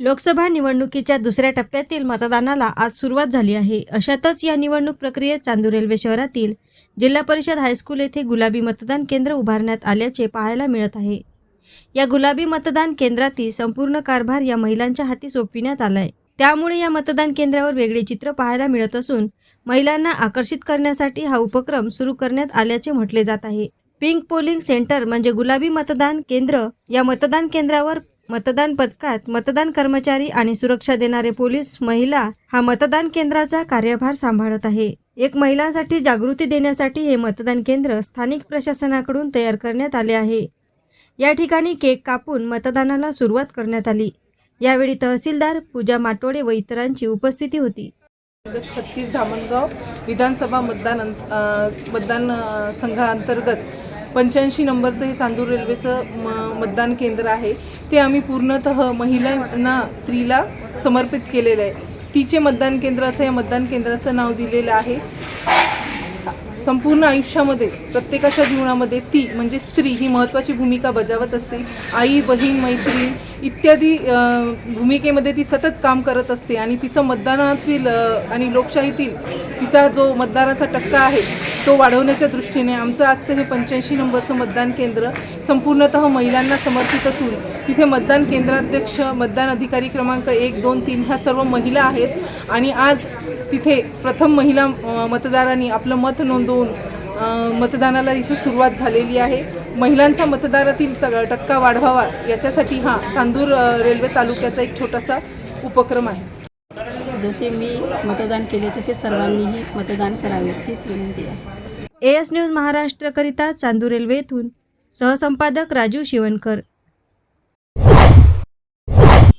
लोकसभा निवडणुकीच्या दुसऱ्या टप्प्यातील मतदानाला आज सुरुवात झाली आहे. अशातच या निवडणूक प्रक्रियेत चांदूर रेल्वे शहरातील जिल्हा परिषद हायस्कूल येथे गुलाबी मतदान केंद्र उभारण्यात आल्याचे पाहायला मिळत आहे. या गुलाबी मतदान केंद्रातील संपूर्ण कारभार या महिलांच्या हाती सोपविण्यात आलाय. त्यामुळे या मतदान केंद्रावर वेगळे चित्र पाहायला मिळत असून महिलांना आकर्षित करण्यासाठी हा उपक्रम सुरू करण्यात आल्याचे म्हटले जात आहे. पिंक पोलिंग सेंटर म्हणजे गुलाबी मतदान केंद्र या मतदान केंद्रावर मतदान पथकात मतदान कर्मचारी आणि सुरक्षा देणारे पोलीस महिला हा मतदान केंद्राचा कार्यभार सांभाळत आहे. एक महिलांसाठी जागृती देण्यासाठी हे मतदान केंद्र स्थानिक प्रशासनाकडून तयार करण्यात आले आहे. या ठिकाणी केक कापून मतदानाला सुरुवात करण्यात आली. यावेळी तहसीलदार पूजा माटोडे व इतरांची उपस्थिती होती. छत्तीस धामणगाव विधानसभा मतदान अंत- मतदान संघाअंतर्गत पंच्याऐंशी नंबरचं हे चांदूर रेल्वेचं म मतदान केंद्र आहे. ते आम्ही पूर्णतः महिलांना स्त्रीला समर्पित केलेलं आहे. तिचे मतदान केंद्र असं या मतदान केंद्राचं नाव दिलेलं आहे. संपूर्ण आयुष्यामध्ये प्रत्येकाच्या जीवनामध्ये ती म्हणजे स्त्री ही महत्त्वाची भूमिका बजावत असते. आई बहीण मैत्रीण इत्यादी भूमिकेमध्ये ती सतत काम करत असते. आणि तिचं मतदानातील आणि लोकशाहीतील तिचा जो मतदानाचा टक्का आहे तो वाढवण्याच्या दृष्टीने आमचं आजचं हे पंच्याऐंशी नंबरचं मतदान केंद्र संपूर्णतः महिलांना समर्पित असून तिथे मतदान केंद्राध्यक्ष मतदान अधिकारी क्रमांक एक दोन तीन ह्या सर्व महिला आहेत. आणि आज तिथे प्रथम महिला मतदारांनी आपलं मत नोंदवून मतदानाला इथे सुरुवात झालेली आहे. महिलांचा मतदारातील टक्का वाढवावा याच्यासाठी हा चांदूर रेल्वे तालुक्याचा एक छोटासा उपक्रम आहे. जसे मी मतदान केले तसे सर्वांनीही मतदान करावे हीच विनंती आहे. ए एस न्यूज महाराष्ट्रकरिता चांदूर रेल्वे येथून सहसंपादक राजू शिवणकर.